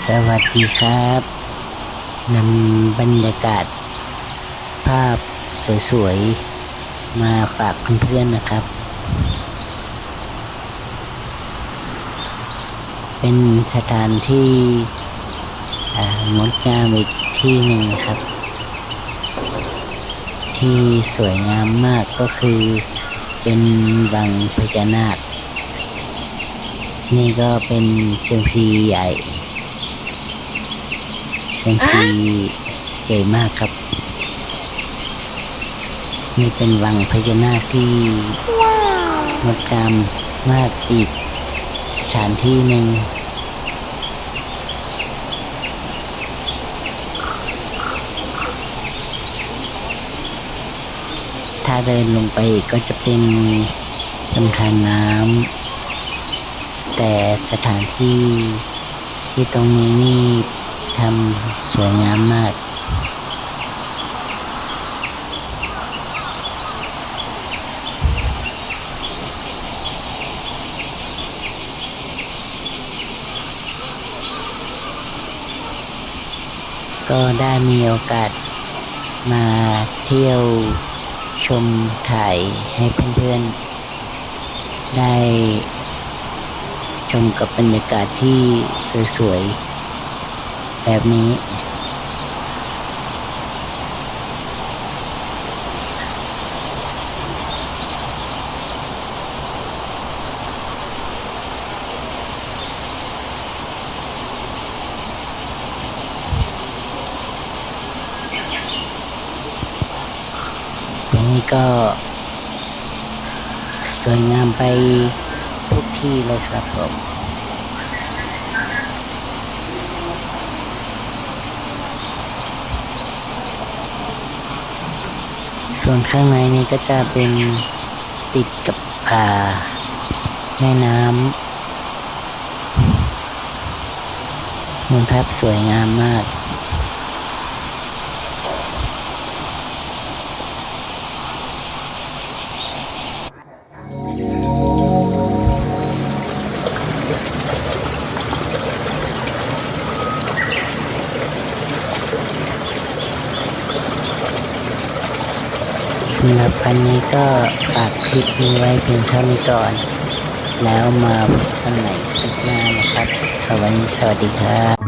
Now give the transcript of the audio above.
สวัสดีครับนำบรรยากาศ ภาพสวยๆ มาฝากเพื่อนๆนะครับ เป็นสถานที่งดงามอีกที่หนึ่งครับ ที่สวยงามมากก็คือเป็นวังพญานาค นี่ก็เป็นเซียมซีใหญ่ เซียมซีใหญ่มากครับ นี่เป็นวังพญานาคที่งดงามมากอีกสถานที่หนึ่งถ้าเดินลงไปอีกก็จะเป็นลำธารน้ำแต่สถานที่ที่ตรงนี้นี่ ทำสวยงามมาก ก็ได้มีโอกาสมาเที่ยวชมถ่ายให้เพื่อนๆ ได้ชมกับบรรยากาศที่สวยๆ แบบนี้ ตรงนี้ก็สวยงามไปทุกที่เลยครับผม ส่วนข้างในนี้ก็จะเป็นติดกับป่าแม่น้ำมุมภาพสวยงามมาก สำหรับวันนี้ก็ฝากคลิปนี้ไว้เพียงเท่านี้ก่อน แล้วมาพบกันใหม่คลิปหน้านะครับสวัสดีครับ